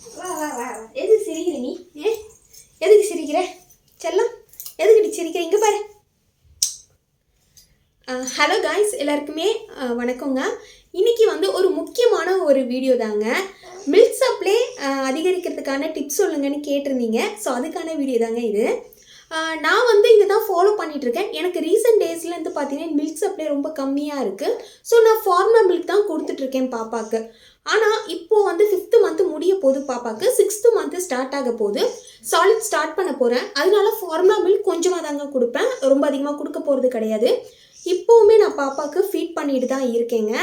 வா வா வா. எதுக்கு சிரிக்கிற நீ? ஏ? எதுக்கு சிரிக்கிற? செல்லம் எதுக்கிட்டு சிரிக்கிற? இங்கே பாரு. ஹலோ காய்ஸ் எல்லாருக்குமே வணக்கங்க. இன்றைக்கி வந்து ஒரு முக்கியமான ஒரு வீடியோ தாங்க. மில்க் சப்ளை அதிகரிக்கிறதுக்கான டிப்ஸ் சொல்லுங்கன்னு கேட்டிருந்தீங்க. ஸோ அதுக்கான வீடியோ தாங்க இது. நான் வந்து இதை தான் ஃபாலோ பண்ணிகிட்ருக்கேன் எனக்கு ரீசெண்ட் டேஸ்லேருந்து பார்த்தீங்கன்னா மில்க் சப்ளை ரொம்ப கம்மியாக இருக்குது ஸோ நான் ஃபார்முலா மில்க் தான் கொடுத்துட்ருக்கேன் பாப்பாக்கு. ஆனால் இப்போது வந்து ஃபிஃப்த்து மந்த்து முடிய போகுது பாப்பாக்கு. சிக்ஸ்த்து மந்த்து ஸ்டார்ட் ஆக போகுது. சாலிட் ஸ்டார்ட் பண்ண போகிறேன் அதனால ஃபார்முலா மில்க் கொஞ்சமாக தாங்க கொடுப்பேன். ரொம்ப அதிகமாக கொடுக்க போகிறது கிடையாது. இப்போவுமே நான் பாப்பாவுக்கு ஃபீட் பண்ணிட்டு தான் இருக்கேங்க.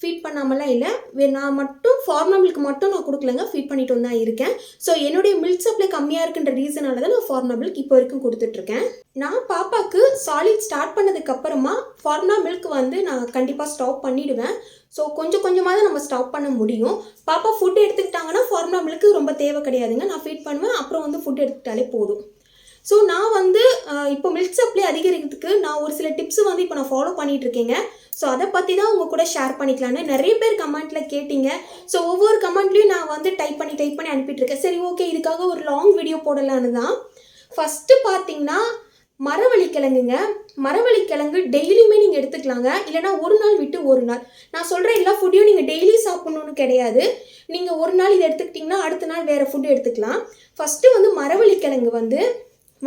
ஃபீட் பண்ணாமலாம் இல்லை. நான் மட்டும் ஃபார்முலா மட்டும் நான் கொடுக்கலங்க. ஃபீட் பண்ணிட்டு தான் இருக்கேன். ஸோ என்னுடைய மில்க் சப்ளை கம்மியாக இருக்குன்ற ரீசனால தான் நான் ஃபார்முலா மில்க் இப்போ வரைக்கும் கொடுத்துட்ருக்கேன் நான் பாப்பாவுக்கு சாலிட் ஸ்டார்ட் பண்ணதுக்கப்புறமா ஃபார்னா மில்க் வந்து நான் கண்டிப்பாக ஸ்டாப் பண்ணிவிடுவேன் ஸோ கொஞ்சம் கொஞ்சமாக தான் நம்ம ஸ்டாப் பண்ண முடியும். பாப்பா ஃபுட் எடுத்துக்கிட்டாங்கன்னா ஃபார்னா மில்க்கு ரொம்ப தேவை கிடையாதுங்க. நான் ஃபீட் பண்ணுவேன். அப்புறம் வந்து ஃபுட் எடுத்துக்கிட்டாலே போதும். ஸோ நான் வந்து இப்போ மில்க் சப்ளை அதிகரிக்கிறதுக்கு நான் ஒரு சில டிப்ஸ் வந்து இப்போ நான் ஃபாலோ பண்ணிட்டு இருக்கேங்க ஸோ அதை பற்றி தான் உங்கள் கூட ஷேர் பண்ணிக்கலான்னு நிறைய பேர் கமெண்ட்டில் கேட்டிங்க. ஸோ ஒவ்வொரு கமெண்ட்லேயும் நான் வந்து டைப் பண்ணி டைப் பண்ணி அனுப்பிட்டுருக்கேன். சரி ஓகே இதுக்காக ஒரு லாங் வீடியோ போடலான்னு தான். ஃபஸ்ட்டு பார்த்தீங்கன்னா மரவள்ளி கிழங்குங்க மரவள்ளி கிழங்கு டெய்லியுமே நீங்கள் எடுத்துக்கலாங்க. இல்லைனா ஒரு நாள் விட்டு ஒரு நாள். நான் சொல்கிற எல்லா ஃபுட்டையும் நீங்கள் டெய்லி சாப்பிட்ணுன்னு கிடையாது. நீங்கள் ஒரு நாள் இதை எடுத்துக்கிட்டிங்கன்னா அடுத்த நாள் வேறு ஃபுட் எடுத்துக்கலாம். ஃபஸ்ட்டு வந்து மரவள்ளி கிழங்கு வந்து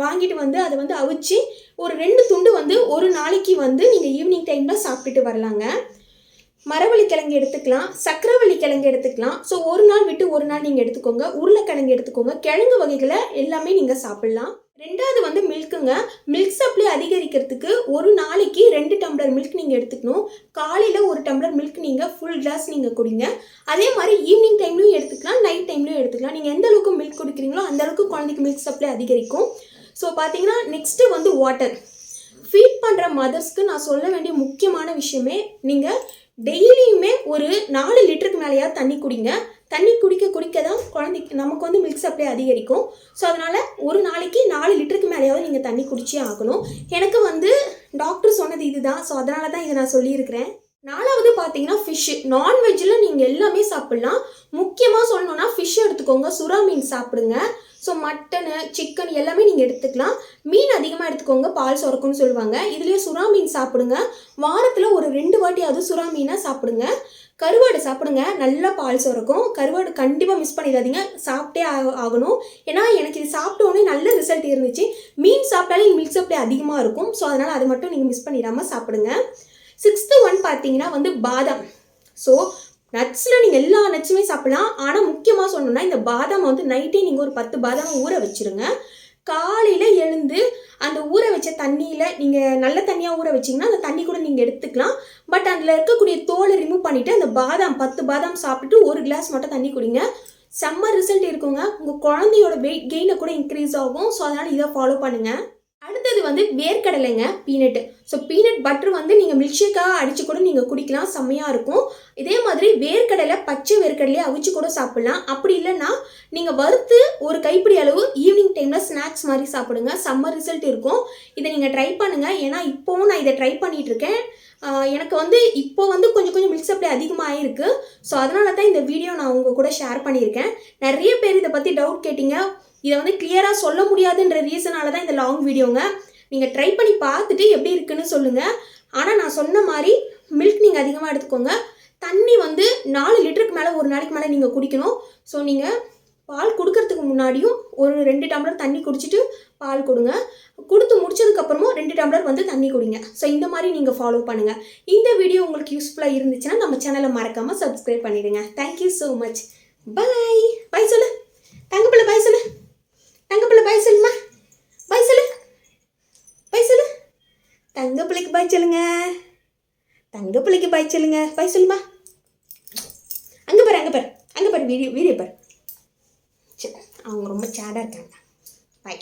வாங்கிட்டு வந்து அதை வந்து அவிச்சு ஒரு ரெண்டு துண்டு வந்து ஒரு நாளைக்கு வந்து நீங்கள் ஈவினிங் டைமில் சாப்பிட்டுட்டு வரலாங்க. மரவள்ளி கிழங்கு எடுத்துக்கலாம் சக்கரவள்ளி கிழங்கு எடுத்துக்கலாம். ஸோ ஒரு நாள் விட்டு ஒரு நாள் நீங்கள் எடுத்துக்கோங்க. உருளைக்கிழங்கு எடுத்துக்கோங்க. கிழங்கு வகைகளை எல்லாமே நீங்கள் சாப்பிட்லாம். ரெண்டாவது வந்து மில்க்குங்க. மில்க் சப்ளை அதிகரிக்கிறதுக்கு ஒரு நாளைக்கு ரெண்டு டம்ளர் மில்க் நீங்கள் எடுத்துக்கணும். காலையில் ஒரு டம்ளர் மில்க் நீங்கள் ஃபுல் கிளாஸ் நீங்கள் குடிங்க. அதே மாதிரி ஈவினிங் டைம்லையும் எடுத்துக்கலாம் நைட் டைம்லையும் எடுத்துக்கலாம். நீங்கள் எந்த அளவுக்கு மில்க் குடிக்கிறீங்களோ அந்த அளவுக்கு குழந்தைக்கு மில்க் சப்ளை அதிகரிக்கும். ஸோ பார்த்தீங்கன்னா நெக்ஸ்ட்டு வந்து வாட்டர் ஃபீட் பண்ணுற மதர்ஸ்க்கு நான் சொல்ல வேண்டிய முக்கியமான விஷயமே நீங்கள் டெய்லியுமே ஒரு நாலு லிட்டருக்கு மேலேயாவது தண்ணி குடிங்க. தண்ணி குடிக்க குடிக்க தான் குழந்தைக்கு நமக்கு வந்து மில்க் சப்ளை அதிகரிக்கும். ஸோ அதனால் ஒரு நாளைக்கு நாலு லிட்டருக்கு மேலேயாவது நீங்கள் தண்ணி குடிச்சே ஆகணும். எனக்கு வந்து டாக்டர் சொன்னது இதுதான். ஸோ அதனால தான் இதை நான் சொல்லியிருக்கிறேன். நாலாவது பார்த்தீங்கன்னா ஃபிஷ்ஷு நான்வெஜ்ஜில் நீங்கள் எல்லாமே சாப்பிட்லாம். முக்கியமாக சொல்லணுன்னா ஃபிஷ் எடுத்துக்கோங்க. சுறா மீன் சாப்பிடுங்க. ஸோ மட்டனு சிக்கன் எல்லாமே நீங்கள் எடுத்துக்கலாம். மீன் அதிகமாக எடுத்துக்கோங்க பால் சுரக்கும்னு சொல்லுவாங்க. இதுலேயே சுறா மீன் சாப்பிடுங்க. வாரத்தில் ஒரு ரெண்டு வாட்டியாவது சுறா மீனாக சாப்பிடுங்க. கருவாடு சாப்பிடுங்க நல்லா பால் சுரக்கும். கருவாடு கண்டிப்பாக மிஸ் பண்ணிடாதீங்க. சாப்பிட்டே ஆக- ஆகணும். ஏன்னா எனக்கு இது சாப்பிட்டோன்னே நல்ல ரிசல்ட் இருந்துச்சு. மீன் சாப்பிட்டாலே மில்க் சப்ளை அதிகமாக இருக்கும். ஸோ அதனால் அது மட்டும் நீங்கள் மிஸ் பண்ணிடாமல் சாப்பிடுங்க. சிக்ஸ்த்து ஒன் பார்த்தீங்கன்னா வந்து பாதாம். ஸோ நட்ஸில் நீங்கள் எல்லா நட்ஸுமே சாப்பிடலாம். ஆனால் முக்கியமாக சொல்லணும்னா இந்த பாதாம் வந்து நைட்டே நீங்கள் ஒரு பத்து பாதாமை ஊற வச்சிருங்க. காலையில் எழுந்து அந்த ஊற வச்ச தண்ணியில் நீங்கள் நல்ல தண்ணியாக ஊற வச்சிங்கன்னா அந்த தண்ணி கூட நீங்கள் எடுத்துக்கலாம். பட் அதில் இருக்கக்கூடிய தோலை ரிமூவ் பண்ணிவிட்டு அந்த பாதாம் பத்து பாதாம் சாப்பிட்டுட்டு ஒரு கிளாஸ் மட்டும் தண்ணி குடிங்க. செம்ம ரிசல்ட் இருக்குங்க. உங்கள் குழந்தையோட வெயிட் கெயினை கூட இன்க்ரீஸ் ஆகும். ஸோ அதனால் இதை ஃபாலோ பண்ணுங்கள் அடுத்தது வந்து வேர்க்கடலைங்க பீனட்டு ஸோ பீனட் பட்டர் வந்து நீங்கள் மில்க் ஷேக்காக அடித்து கூட நீங்கள் குடிக்கலாம் செம்மையாக இருக்கும். இதே மாதிரி வேர்க்கடலை பச்சை வேர்க்கடலையை அவிச்சு கூட சாப்பிட்லாம். அப்படி இல்லைன்னா நீங்கள் வறுத்து ஒரு கைப்பிடி அளவு ஈவினிங் டைமில் ஸ்நாக்ஸ் மாதிரி சாப்பிடுங்க. செம்ம ரிசல்ட் இருக்கும். இதை நீங்கள் ட்ரை பண்ணுங்கள் ஏன்னா இப்போவும் நான் இதை ட்ரை பண்ணிகிட்ருக்கேன் இருக்கேன் எனக்கு வந்து இப்போ வந்து கொஞ்சம் கொஞ்சம் மில்க் சப்ளை அதிகமாக ஆகிருக்கு ஸோ அதனால தான் இந்த வீடியோ நான் உங்கள் கூட ஷேர் பண்ணியிருக்கேன். நிறைய பேர் இதை பற்றி டவுட் கேட்டிங்க. இதை வந்து கிளியராக சொல்ல முடியாதுன்ற ரீசனால தான் இந்த லாங் வீடியோங்க நீங்கள் ட்ரை பண்ணி பார்த்துட்டு எப்படி இருக்குன்னு சொல்லுங்கள் ஆனால் நான் சொன்ன மாதிரி மில்க் நீங்கள் அதிகமாக எடுத்துக்கோங்க. தண்ணி வந்து நாலு லிட்டருக்கு மேலே ஒரு நாளைக்கு மேலே நீங்கள் குடிக்கணும். ஸோ நீங்கள் பால் கொடுக்கறதுக்கு முன்னாடியும் ஒரு ரெண்டு டம்ளர் தண்ணி குடிச்சிட்டு பால் கொடுங்க. கொடுத்து முடிச்சதுக்கப்புறமும் ரெண்டு டம்ளர் வந்து தண்ணி குடிங்க. ஸோ இந்த மாதிரி நீங்கள் ஃபாலோ பண்ணுங்கள் இந்த வீடியோ உங்களுக்கு யூஸ்ஃபுல்லாக இருந்துச்சுன்னா நம்ம சேனலை மறக்காமல் சப்ஸ்கிரைப் பண்ணிடுங்க. Thank you so much bye bye சொல்லு. தங்கப்பிள்ளை பாய் சொல்லு தங்கப்பிள்ளை பாய் சொல்லுமா பாய் சொல்லு பாய் சொல்லு தங்க பிள்ளைக்கு பாய் சொல்லுங்க. தங்க பிள்ளைக்கு பாய் சொல்லுங்க. பாய் சொல்லுமா? அங்கே பாரு அங்கே பாரு. அங்கே பாரு வீடியோ வீடியோ பாரு. சரி அவங்க ரொம்ப சேடாக இருக்காங்க. பாய்